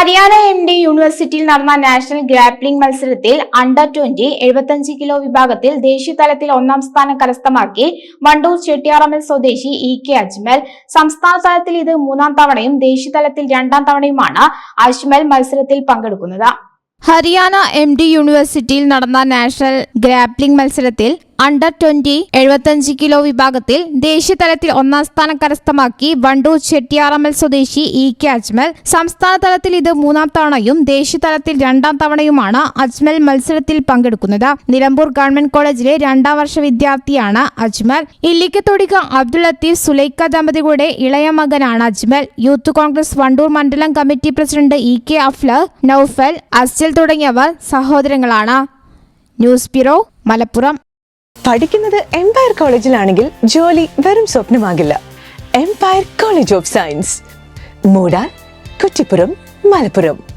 Haryana M D യൂണിവേഴ്സിറ്റിയിൽ നടന്ന national grappling മത്സരത്തിൽ അണ്ടർ ട്വന്റി എഴുപത്തിയഞ്ച് കിലോ വിഭാഗത്തിൽ ദേശീയ തലത്തിൽ ഒന്നാം സ്ഥാനം കരസ്ഥമാക്കി വണ്ടൂർ ചെട്ടിയാറമ്മൽ സ്വദേശി ഇ കെ അജ്മൽ. സംസ്ഥാന തലത്തിൽ ഇത് മൂന്നാം തവണയും ദേശീയ തലത്തിൽ രണ്ടാം തവണയുമാണ് അജ്മൽ മത്സരത്തിൽ പങ്കെടുക്കുന്നത്. ഹരിയാന എം ഡി യൂണിവേഴ്സിറ്റിയിൽ നടന്ന നാഷണൽ ഗ്രാപ്ലിംഗ് മത്സരത്തിൽ അണ്ടർ ട്വന്റി എഴുപത്തഞ്ച് കിലോ വിഭാഗത്തിൽ ദേശീയതലത്തിൽ ഒന്നാം സ്ഥാനം കരസ്ഥമാക്കി വണ്ടൂർ ചെട്ടിയാറമ്മൽ സ്വദേശി ഇ കെ അജ്മൽ. സംസ്ഥാന തലത്തിൽ ഇത് മൂന്നാം തവണയും ദേശീയതലത്തിൽ രണ്ടാം തവണയുമാണ് അജ്മൽ മത്സരത്തിൽ പങ്കെടുക്കുന്നത്. നിലമ്പൂർ ഗവൺമെന്റ് കോളേജിലെ രണ്ടാം വർഷ വിദ്യാർത്ഥിയാണ് അജ്മൽ. ഇല്ലിക്കത്തൊടിക അബ്ദുൾ ലത്തീഫ് സുലൈക്ക ദമ്പതികളുടെ ഇളയ മകനാണ് അജ്മൽ. യൂത്ത് കോൺഗ്രസ് വണ്ടൂർ മണ്ഡലം committee president E K Aflar Naufal Asjal തുടങ്ങിയവർ സഹോദരങ്ങളാണ്. News bureau Malappuram. പഠിക്കുന്നത് എംപയർ കോളേജിലാണെങ്കിൽ ജോലി വെറും സ്വപ്നമാകില്ല. Empire college of science Moodar Kuttippuram Malappuram.